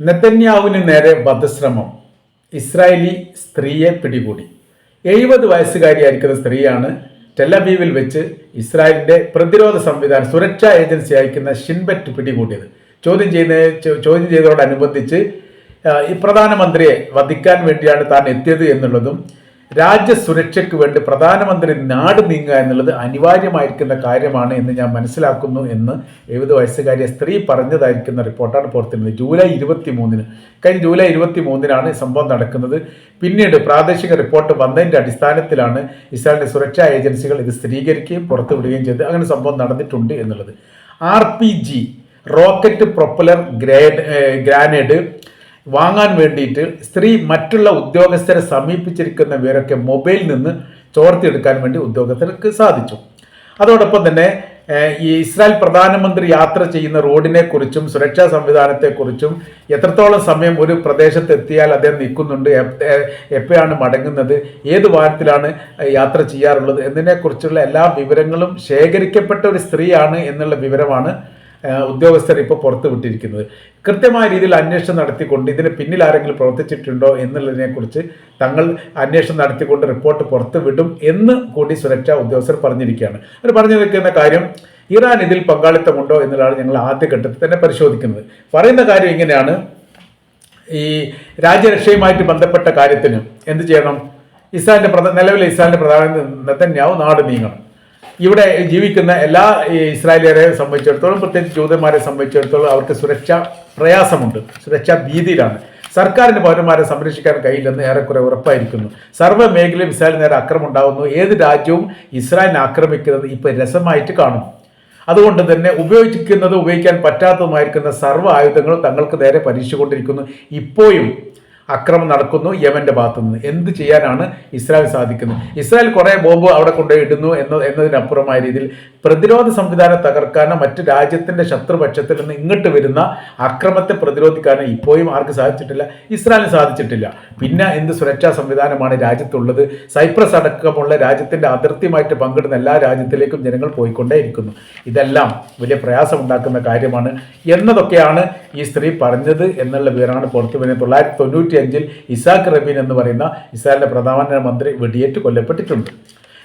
നെതന്യാഹുവിന് നേരെ വധശ്രമം. ഇസ്രായേലി സ്ത്രീയെ പിടികൂടി. എഴുപത് വയസ്സുകാരിയായിരിക്കുന്ന സ്ത്രീയാണ് ടെലബീവിൽ വെച്ച് ഇസ്രായേലിന്റെ പ്രതിരോധ സംവിധാനം സുരക്ഷാ ഏജൻസി അയക്കുന്ന ഷിൻബറ്റ് പിടികൂടിയത്. ചോദ്യം ചെയ്യുന്ന ചോദ്യം ചെയ്തതോടനുബന്ധിച്ച് ഈ പ്രധാനമന്ത്രിയെ വധിക്കാൻ വേണ്ടിയാണ് താൻ എത്തിയത് എന്നുള്ളതും രാജ്യസുരക്ഷയ്ക്ക് വേണ്ടി പ്രധാനമന്ത്രി നാട് നീങ്ങുക എന്നുള്ളത് അനിവാര്യമായിരിക്കുന്ന കാര്യമാണ് എന്ന് ഞാൻ മനസ്സിലാക്കുന്നു എന്ന് എഴുപത് വയസ്സുകാരിയ സ്ത്രീ പറഞ്ഞതായിരിക്കുന്ന റിപ്പോർട്ടാണ് പുറത്തുന്നത് ജൂലൈ ഇരുപത്തി മൂന്നിന് കഴിഞ്ഞ ജൂലൈ ഇരുപത്തി മൂന്നിനാണ് സംഭവം നടക്കുന്നത്. പിന്നീട് പ്രാദേശിക റിപ്പോർട്ട് വന്നതിന്റെ അടിസ്ഥാനത്തിലാണ് ഇസ്രായേലിന്റെ സുരക്ഷാ ഏജൻസികൾ ഇത് സ്ഥിരീകരിക്കുകയും പുറത്തുവിടുകയും ചെയ്ത് അങ്ങനെ സംഭവം നടന്നിട്ടുണ്ട് എന്നുള്ളത്. R P G rocket propeller grade grenade വാങ്ങാൻ വേണ്ടിയിട്ട് സ്ത്രീ മറ്റുള്ള ഉദ്യോഗസ്ഥരെ സമീപിച്ചിരിക്കുന്ന വിവരമൊക്കെ മൊബൈലിൽ നിന്ന് ചോർത്തിയെടുക്കാൻ വേണ്ടി ഉദ്യോഗസ്ഥർക്ക് സാധിച്ചു. അതോടൊപ്പം തന്നെ ഈ ഇസ്രായേൽ പ്രധാനമന്ത്രി യാത്ര ചെയ്യുന്ന റോഡിനെ കുറിച്ചും സുരക്ഷാ സംവിധാനത്തെക്കുറിച്ചും എത്രത്തോളം സമയം ഒരു പ്രദേശത്ത് എത്തിയാൽ അദ്ദേഹം നിൽക്കുന്നുണ്ട് എപ്പോഴാണ് മടങ്ങുന്നത് ഏത് വാരത്തിലാണ് യാത്ര ചെയ്യാറുള്ളത് എന്നതിനെക്കുറിച്ചുള്ള എല്ലാ വിവരങ്ങളും ശേഖരിക്കപ്പെട്ട ഒരു സ്ത്രീയാണ് എന്നുള്ള വിവരമാണ് ഉദ്യോഗസ്ഥർ ഇപ്പോൾ പുറത്തു വിട്ടിരിക്കുന്നത്. കൃത്യമായ രീതിയിൽ അന്വേഷണം നടത്തിക്കൊണ്ട് ഇതിന് പിന്നിൽ ആരെങ്കിലും പ്രവർത്തിച്ചിട്ടുണ്ടോ എന്നുള്ളതിനെക്കുറിച്ച് തങ്ങൾ അന്വേഷണം നടത്തിക്കൊണ്ട് റിപ്പോർട്ട് പുറത്തു വിടും എന്ന് കൂടി സുരക്ഷാ ഉദ്യോഗസ്ഥർ പറഞ്ഞിരിക്കുകയാണ്. അവർ പറഞ്ഞു നിൽക്കുന്ന കാര്യം ഇറാൻ ഇതിൽ പങ്കാളിത്തമുണ്ടോ എന്നുള്ളതാണ് ഞങ്ങൾ ആദ്യഘട്ടത്തിൽ തന്നെ പരിശോധിക്കുന്നത്. പറയുന്ന കാര്യം ഇങ്ങനെയാണ്. ഈ രാജ്യരക്ഷയുമായിട്ട് ബന്ധപ്പെട്ട കാര്യത്തിന് എന്ത് ചെയ്യണം? ഇസ്രായേലിന്റെ പ്രധാന നിലവിലെ ഇസ്രായേലിന്റെ പ്രധാന നെതന്യാവ് നാട് നീങ്ങണം. ഇവിടെ ജീവിക്കുന്ന എല്ലാ ഇസ്രായേലിയരെ സംബന്ധിച്ചിടത്തോളം പ്രത്യേകിച്ച് ജൂതന്മാരെ സംബന്ധിച്ചിടത്തോളം അവർക്ക് സുരക്ഷ പ്രയാസമുണ്ട്. സുരക്ഷാ ഭീതിയിലാണ്. സർക്കാരിന് പൗരന്മാരെ സംരക്ഷിക്കാൻ കഴിയില്ലെന്ന് ഏറെക്കുറെ ഉറപ്പായിരിക്കുന്നു. സർവ മേഖലയും ഇസ്രായേലിന് നേരെ അക്രമം ഉണ്ടാകുന്നു ഏത് രാജ്യവും ഇസ്രായേലിനെ ആക്രമിക്കുന്നത് ഇപ്പോൾ രസമായിട്ട് കാണും. അതുകൊണ്ട് തന്നെ ഉപയോഗിക്കുന്നത് ഉപയോഗിക്കാൻ പറ്റാത്തതുമായിരിക്കുന്ന സർവ ആയുധങ്ങളും തങ്ങൾക്ക് നേരെ പരീക്ഷിച്ചുകൊണ്ടിരിക്കുന്നു. ഇപ്പോഴും അക്രമം നടക്കുന്നു യമന്റെ ഭാഗത്തു നിന്ന് എന്ത് ചെയ്യാനാണ് ഇസ്രായേൽ സാധിക്കുന്നത്? ഇസ്രായേൽ കുറേ ബോംബ് അവിടെ കൊണ്ടുപോയി ഇടുന്നു എന്ന എന്നതിനപ്പുറമായ രീതിയിൽ പ്രതിരോധ സംവിധാനം തകർക്കാനോ മറ്റ് രാജ്യത്തിന്റെ ശത്രുപക്ഷത്തിൽ നിന്ന് ഇങ്ങോട്ട് വരുന്ന അക്രമത്തെ പ്രതിരോധിക്കാനോ ഇപ്പോഴും ആർക്ക് സാധിച്ചിട്ടില്ല? ഇസ്രായേലിന് സാധിച്ചിട്ടില്ല. പിന്നെ എന്ത് സുരക്ഷാ സംവിധാനമാണ് രാജ്യത്തുള്ളത്? സൈപ്രസ് അടക്കമുള്ള രാജ്യത്തിന്റെ അതിർത്തിയുമായിട്ട് പങ്കിടുന്ന എല്ലാ രാജ്യത്തിലേക്കും ജനങ്ങൾ പോയിക്കൊണ്ടേയിരിക്കുന്നു. ഇതെല്ലാം വലിയ പ്രയാസമുണ്ടാക്കുന്ന കാര്യമാണ് എന്നതൊക്കെയാണ് ഈ സ്ത്രീ പറഞ്ഞത് എന്നുള്ള വിവരമാണ് പുറത്തു വരുന്നത് തൊള്ളായിരത്തി തൊണ്ണൂറ്റി അഞ്ചിൽ ഇസാഖ് റബീൻ എന്ന് പറയുന്ന ഇസ്രായേലിന്റെ പ്രധാനമന്ത്രി വെടിയേറ്റ് കൊല്ലപ്പെട്ടിട്ടുണ്ട്.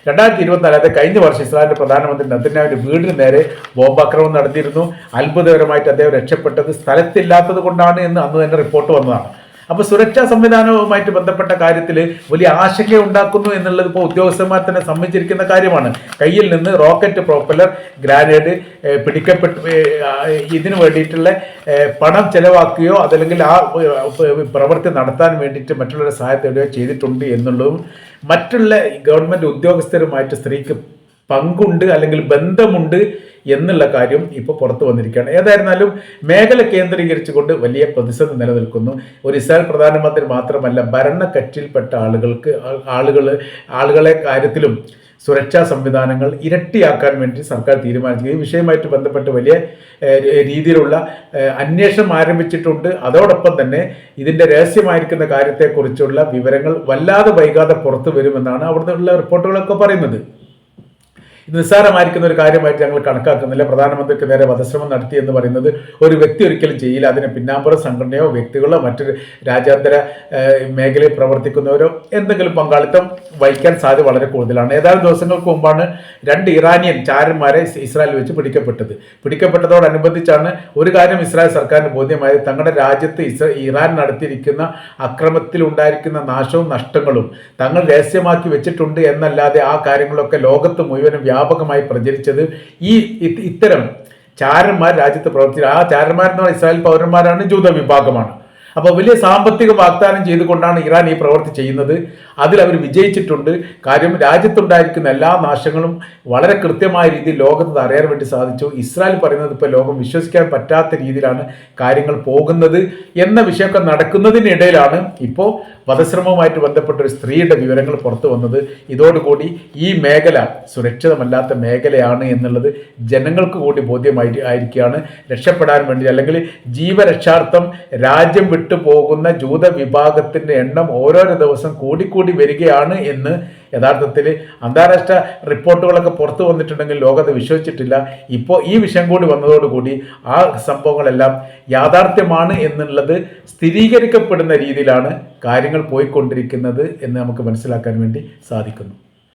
രണ്ടായിരത്തി ഇരുപത്തിനാല് അതായത് കഴിഞ്ഞ വർഷം ഇസ്രായേലിന്റെ പ്രധാനമന്ത്രി നദന്യാവിന്റെ വീടിന് നേരെ ബോംബാക്രമണം നടത്തിയിരുന്നു. അത്ഭുതകരമായിട്ട് അദ്ദേഹം രക്ഷപ്പെട്ടത് സ്ഥലത്തില്ലാത്തത് കൊണ്ടാണ് എന്ന് അന്ന് തന്നെ റിപ്പോർട്ട് വന്നതാണ്. അപ്പോൾ സുരക്ഷാ സംവിധാനവുമായിട്ട് ബന്ധപ്പെട്ട കാര്യത്തിൽ വലിയ ആശങ്ക ഉണ്ടാക്കുന്നു എന്നുള്ളത് ഇപ്പോൾ ഉദ്യോഗസ്ഥന്മാർ തന്നെ സമ്മതിച്ചിരിക്കുന്ന കാര്യമാണ്. കയ്യിൽ നിന്ന് റോക്കറ്റ് പ്രോപ്പലർ ഗ്രാനേഡ് പിടിക്കപ്പെട്ട് ഇതിനു വേണ്ടിയിട്ടുള്ള പണം ചെലവാക്കുകയോ അതല്ലെങ്കിൽ ആ പ്രവൃത്തി നടത്താൻ വേണ്ടിയിട്ട് മറ്റുള്ളവരുടെ സഹായത്തോടെയോ ചെയ്തിട്ടുണ്ട് എന്നുള്ളതും മറ്റുള്ള ഗവൺമെന്റ് ഉദ്യോഗസ്ഥരുമായിട്ട് സ്ത്രീക്ക് പങ്കുണ്ട് അല്ലെങ്കിൽ ബന്ധമുണ്ട് എന്നുള്ള കാര്യം ഇപ്പോൾ പുറത്തു വന്നിരിക്കുകയാണ്. ഏതായിരുന്നാലും മേഖല കേന്ദ്രീകരിച്ചുകൊണ്ട് വലിയ പ്രതിസന്ധി നിലനിൽക്കുന്നു. ഒരു ഇസ്രായേൽ പ്രധാനമന്ത്രി മാത്രമല്ല ഭരണക്കറ്റിൽപ്പെട്ട ആളുകൾക്ക് ആളുകൾ ആളുകളെ കാര്യത്തിലും സുരക്ഷാ സംവിധാനങ്ങൾ ഇരട്ടിയാക്കാൻ വേണ്ടി സർക്കാർ തീരുമാനിച്ചു. ഈ വിഷയവുമായിട്ട് ബന്ധപ്പെട്ട് വലിയ രീതിയിലുള്ള അന്വേഷണം ആരംഭിച്ചിട്ടുണ്ട്. അതോടൊപ്പം തന്നെ ഇതിന്റെ രഹസ്യമായിരിക്കുന്ന കാര്യത്തെക്കുറിച്ചുള്ള വിവരങ്ങൾ വല്ലാതെ വൈകാതെ പുറത്തു വരുമെന്നാണ് അവിടുത്തെ റിപ്പോർട്ടുകളൊക്കെ പറയുന്നത്. നിസ്സാരമായിരിക്കുന്ന ഒരു കാര്യമായിട്ട് ഞങ്ങൾ കണക്കാക്കുന്നില്ല. പ്രധാനമന്ത്രിക്ക് നേരെ വധശ്രമം നടത്തി എന്ന് പറയുന്നത് ഒരു വ്യക്തി ഒരിക്കലും ചെയ്യില്ല. അതിന് പിന്നാമ്പുറ സംഘടനയോ വ്യക്തികളോ മറ്റൊരു രാജ്യാന്തര മേഖലയിൽ പ്രവർത്തിക്കുന്നവരോ എന്തെങ്കിലും പങ്കാളിത്തം വഹിക്കാൻ സാധ്യത വളരെ കൂടുതലാണ്. ഏതാനും ദിവസങ്ങൾക്ക് മുമ്പാണ് രണ്ട് ഇറാനിയൻ ചാരന്മാരെ ഇസ്രായേൽ വെച്ച് പിടിക്കപ്പെട്ടത്. പിടിക്കപ്പെട്ടതോടനുബന്ധിച്ചാണ് ഒരു കാര്യം ഇസ്രായേൽ സർക്കാരിന് ബോധ്യമായത്. തങ്ങളുടെ രാജ്യത്ത് ഇറാൻ നടത്തിയിരിക്കുന്ന അക്രമത്തിൽ ഉണ്ടായിരിക്കുന്ന നാശവും നഷ്ടങ്ങളും തങ്ങൾ രഹസ്യമാക്കി വെച്ചിട്ടുണ്ട് എന്നല്ലാതെ ആ കാര്യങ്ങളൊക്കെ ലോകത്ത് മുഴുവനും വ്യാപകമായി പ്രചരിച്ചത് ഈ ഇത്തരം ചാരന്മാർ രാജ്യത്ത് പ്രവർത്തിച്ച ആ ചാരന്മാരെന്ന് പറഞ്ഞാൽ ഇസ്രായേൽ പൗരന്മാരാണ് ജൂത വിഭാഗമാണ്. അപ്പോൾ വലിയ സാമ്പത്തിക വാഗ്ദാനം ചെയ്തുകൊണ്ടാണ് ഇറാൻ ഈ പ്രവൃത്തി ചെയ്യുന്നത്. അതിൽ അവർ വിജയിച്ചിട്ടുണ്ട്. കാര്യം രാജ്യത്തുണ്ടായിരിക്കുന്ന എല്ലാ നാശങ്ങളും വളരെ കൃത്യമായ രീതിയിൽ ലോകത്ത് അറിയാൻ വേണ്ടി സാധിച്ചു. ഇസ്രായേൽ പറയുന്നത് ഇപ്പോൾ ലോകം വിശ്വസിക്കാൻ പറ്റാത്ത രീതിയിലാണ് കാര്യങ്ങൾ പോകുന്നത് എന്ന വിഷയമൊക്കെ നടക്കുന്നതിനിടയിലാണ് ഇപ്പോൾ വധശ്രമവുമായിട്ട് ബന്ധപ്പെട്ട ഒരു സ്ത്രീയുടെ വിവരങ്ങൾ പുറത്തു വന്നത്. ഇതോടുകൂടി ഈ മേഖല സുരക്ഷിതമല്ലാത്ത മേഖലയാണ് എന്നുള്ളത് ജനങ്ങൾക്ക് കൂടി ബോധ്യമായി ആയിരിക്കുകയാണ്. രക്ഷപ്പെടാൻ വേണ്ടി അല്ലെങ്കിൽ ജീവരക്ഷാർത്ഥം രാജ്യം വിട്ടു പോകുന്ന ജൂത വിഭാഗത്തിന്റെ എണ്ണം ഓരോരോ ദിവസം കൂടിക്കൂടി വരികയാണ് എന്ന് യഥാർത്ഥത്തിൽ അന്താരാഷ്ട്ര റിപ്പോർട്ടുകളൊക്കെ പുറത്തു വന്നിട്ടുണ്ടെങ്കിൽ ലോകത്ത് വിശ്വസിച്ചിട്ടില്ല. ഇപ്പോൾ ഈ വിഷയം കൂടി വന്നതോടുകൂടി ആ സംഭവങ്ങളെല്ലാം യാഥാർത്ഥ്യമാണ് എന്നുള്ളത് സ്ഥിരീകരിക്കപ്പെടുന്ന രീതിയിലാണ് കാര്യങ്ങൾ പോയിക്കൊണ്ടിരിക്കുന്നത് എന്ന് നമുക്ക് മനസ്സിലാക്കാൻ വേണ്ടി സാധിക്കുന്നു.